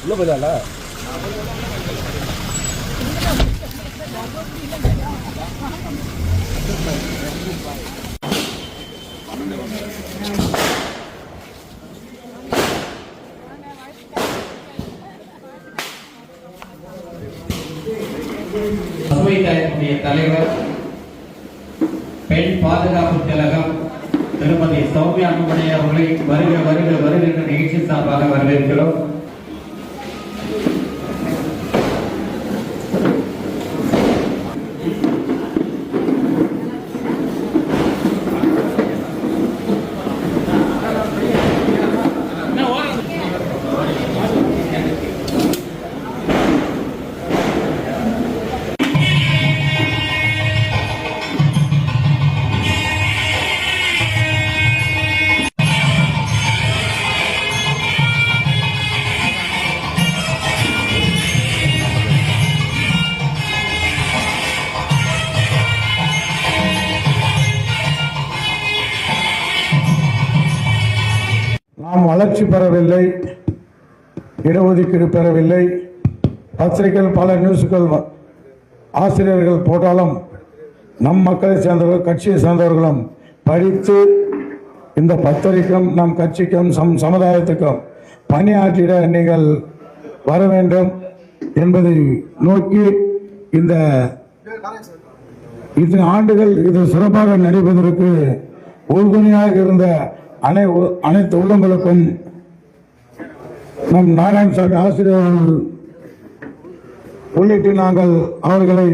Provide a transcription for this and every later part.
உள்ள போயிடல பசுமை தாயத்துடைய தலைவர் பெண் பாதுகாப்பு கழகம் திருமதி சௌமியா அன்புமணி அவர்களை வருக வருக வருகின்ற நிகழ்ச்சி சார்பாக வரவேற்கிறோம். நாம் வளர்ச்சி பெறவில்லை இடஒதுக்கீடு பெறவில்லை. பத்திரிகைகள் பல நியூஸுகள் ஆசிரியர்கள் போட்டாலும் நம் மக்களை சேர்ந்தவர்கள் கட்சியை சேர்ந்தவர்களும் படித்து இந்த பத்திரிக்கும் நம் கட்சிக்கும் சம் சமுதாயத்துக்கும் பணியாற்றிட நீங்கள் வர வேண்டும் என்பதை நோக்கி இந்த இத்தனை ஆண்டுகள் இது சிறப்பாக நடைபெறுவதற்கு உறுதுணையாக இருந்த அனை அனைத்து உள்ளங்களுக்கும் நம் நாராயணசாமி ஆசிரியர்கள் உள்ளிட்டு நாங்கள் அவர்களை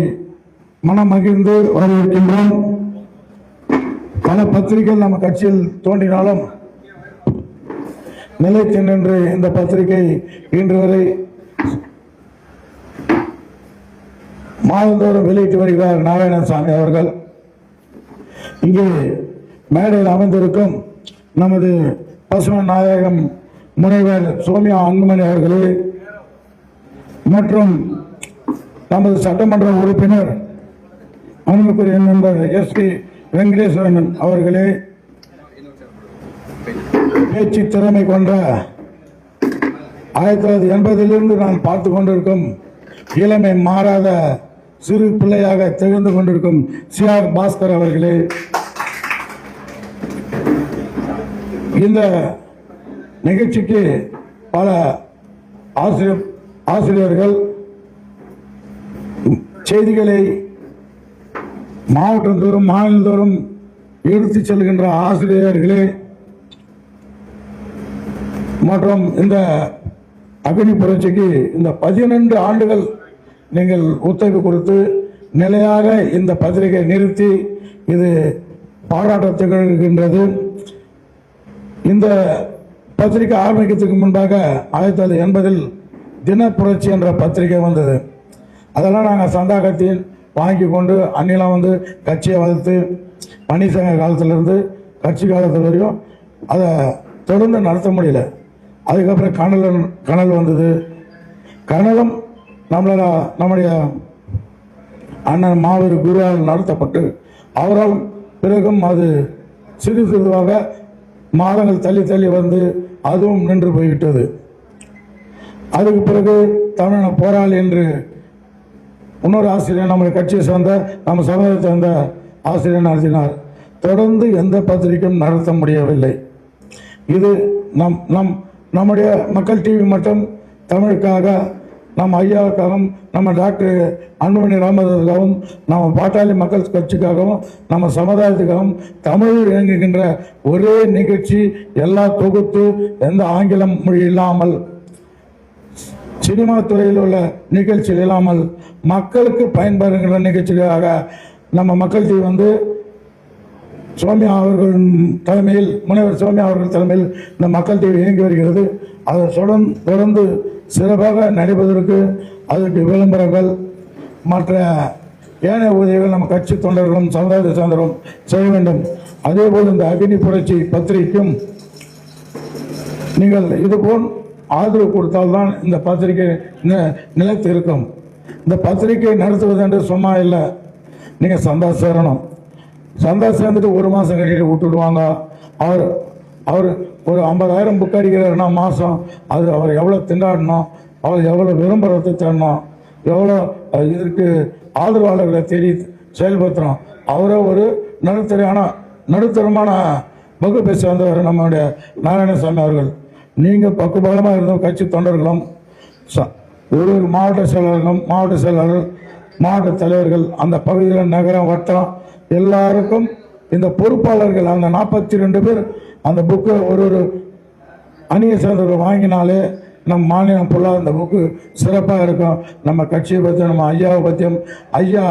மனம் மகிழ்ந்து வரவேற்கின்றோம். பல பத்திரிகைகள் நம்ம கட்சியில் தோன்றினாலும் நிலைத்து நின்று இந்த பத்திரிகை இன்று வரை மாதந்தோறும் வெளியிட்டு வருகிறார் நாராயணசாமி அவர்கள். இங்கே மேடையில் அமைந்திருக்கும் நமது பசும நாயகம் முனைவர் சோமியா அன்புமணி அவர்களே மற்றும் நமது சட்டமன்ற உறுப்பினர் அன்புக்குரிய நண்பர் எஸ் பி வெங்கடேஸ்வரன் அவர்களே பேச்சு திறமை கொண்ட ஆயிரத்தி தொள்ளாயிரத்தி எண்பதிலிருந்து நான் பார்த்து கொண்டிருக்கும் இளமை மாறாத சிறு பிள்ளையாக திகழ்ந்து கொண்டிருக்கும் சி ஆர் பாஸ்கர் அவர்களே இந்த நிகழ்ச்சிக்கு பல ஆசிரியர் ஆசிரியர்கள் செய்திகளை மாவட்டந்தோறும் மாநிலந்தோறும் எடுத்து செல்கின்ற ஆசிரியர்களே மற்றும் இந்த அக்னி புரட்சிக்கு இந்த பதினெண்டு ஆண்டுகள் நீங்கள் ஒத்துழைப்பு கொடுத்து நிலையாக இந்த பத்திரிகை நிறுத்தி இது பாராட்டத்துக்கின்றது. இந்த பத்திரிகை ஆரம்பிக்கிறதுக்கு முன்பாக ஆயிரத்தி தொள்ளாயிரத்தி எண்பதில் தினப்புரட்சி என்ற பத்திரிகை வந்தது. அதெல்லாம் நாங்கள் சந்தா கத்தி வாங்கி கொண்டு அன்னிலாம் வந்து கட்சியை வளர்த்து பன்னீர்சங்க காலத்திலிருந்து கட்சி காலத்தில் வரையும் அதை தொடர்ந்து நடத்த முடியல. அதுக்கப்புறம் கனல் கனல் வந்தது. கனலும் நம்மளோட நம்முடைய அண்ணன் மாவீர் குருவால் நடத்தப்பட்டு அவரால் பிறகும் அது சிறு சிறுவாக மாதங்கள் தள்ளி தள்ளி வந்து அதுவும் நின்று போய்விட்டது. அதுக்கு பிறகு தமிழன போராளி என்று இன்னொரு ஆசிரியர் நம்ம கட்சியை சேர்ந்த நம்ம சமூகத்தை சேர்ந்த ஆசிரியர் நடத்தினார் தொடர்ந்து எந்த பத்திரிகையும் நடத்த முடியவில்லை. இது நம் நம் நம்முடைய மக்கள் டிவி மட்டும் தமிழுக்காக நம்ம ஐயாவுக்காகவும் நம்ம டாக்டர் அன்புமணி ராமதாஸுக்காகவும் நம்ம பாட்டாளி மக்கள் கட்சிக்காகவும் நம்ம சமுதாயத்துக்காகவும் தமிழில் இயங்குகின்ற ஒரே நிகழ்ச்சி எல்லா தொகுத்து எந்த ஆங்கிலம் மொழி இல்லாமல் சினிமா துறையில் உள்ள நிகழ்ச்சிகள் இல்லாமல் மக்களுக்கு பயன்படுகின்ற நிகழ்ச்சிகளாக நம்ம மக்கள் டிவி வந்து சுவாமி அவர்கள் தலைமையில் முனைவர் சுவாமி அவர்கள் தலைமையில் இந்த மக்கள் தீவு இயங்கி வருகிறது. அதை தொடர்ந்து தொடர்ந்து சிறப்பாக நடைபெறுவதற்கு அதற்கு விளம்பரங்கள் மற்ற ஏனைய உதவிகள் நம்ம கட்சி தொண்டர்களும் சமுதாயத்தை சார்ந்தவரும் செய்ய வேண்டும். அதேபோல் இந்த அக்னி புரட்சி பத்திரிகைக்கும் நீங்கள் இதுபோல் ஆதரவு கொடுத்தால்தான் இந்த பத்திரிகை நிலைத்து இருக்கும். இந்த பத்திரிகை நடத்துவது என்று சும்மா இல்லை. நீங்கள் சந்தா சேரணும். சந்தா சேர்ந்துட்டு ஒரு மாதம் கட்டிட்டு விட்டுடுவாங்க. அவர் அவர் ஒரு ஐம்பதாயிரம் புக் அடிக்கிறாருன்னா மாதம் அது அவர் எவ்வளோ திண்டாடணும்? அவர் எவ்வளோ விளம்பரத்தை தேடணும் எவ்வளோ இதற்கு ஆதரவாளர்களை தேடி செயல்படுத்தணும்? அவரை ஒரு நடுத்தரையான நடுத்தரமான வகுப்பை சேர்ந்தவர் நம்முடைய நாராயணசாமி அவர்கள். நீங்கள் பக்குபலமாக இருந்த கட்சி தொண்டர்களும் ச- ஒரு ஒரு மாவட்ட செயலாளர்களும் மாவட்ட செயலாளர்கள் மாவட்ட தலைவர்கள் அந்த பகுதியில் நகரம் வட்டம் எல்லாருக்கும் இந்த பொறுப்பாளர்கள் அந்த நாற்பத்தி ரெண்டு பேர் அந்த புக்கு ஒரு ஒரு அணியை சேர்ந்தவர்கள் வாங்கினாலே நம் மாநிலம் ஃபுல்லாக இந்த புக்கு சிறப்பாக இருக்கும். நம்ம கட்சியை பற்றியும் நம்ம ஐயாவை பற்றியும் ஐயா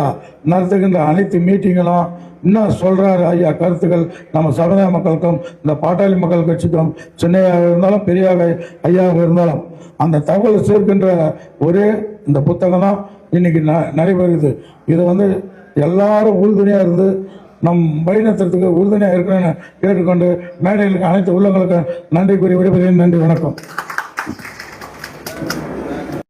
நடத்துகின்ற அனைத்து மீட்டிங்களும் என்ன சொல்கிறாரு ஐயா? கருத்துக்கள் நம்ம சமுதாய மக்களுக்கும் இந்த பாட்டாளி மக்கள் கட்சிக்கும் சின்னையாக இருந்தாலும் பெரியாக ஐயாவாக இருந்தாலும் அந்த தகவலை சேர்க்கின்ற ஒரே இந்த புத்தகம் தான் இன்னைக்கு ந நடைபெறுது. இதை வந்து எல்லாரும் உறுதுணையாக இருந்து நம் வழிநடத்துறதுக்கு உறுதுணையாக இருக்கணும்னு கேட்டுக்கொண்டு மேடையில் அனைத்து உள்ளங்களுக்கும் நன்றி கூறி விடைபெறுகிறேன். நன்றி வணக்கம்.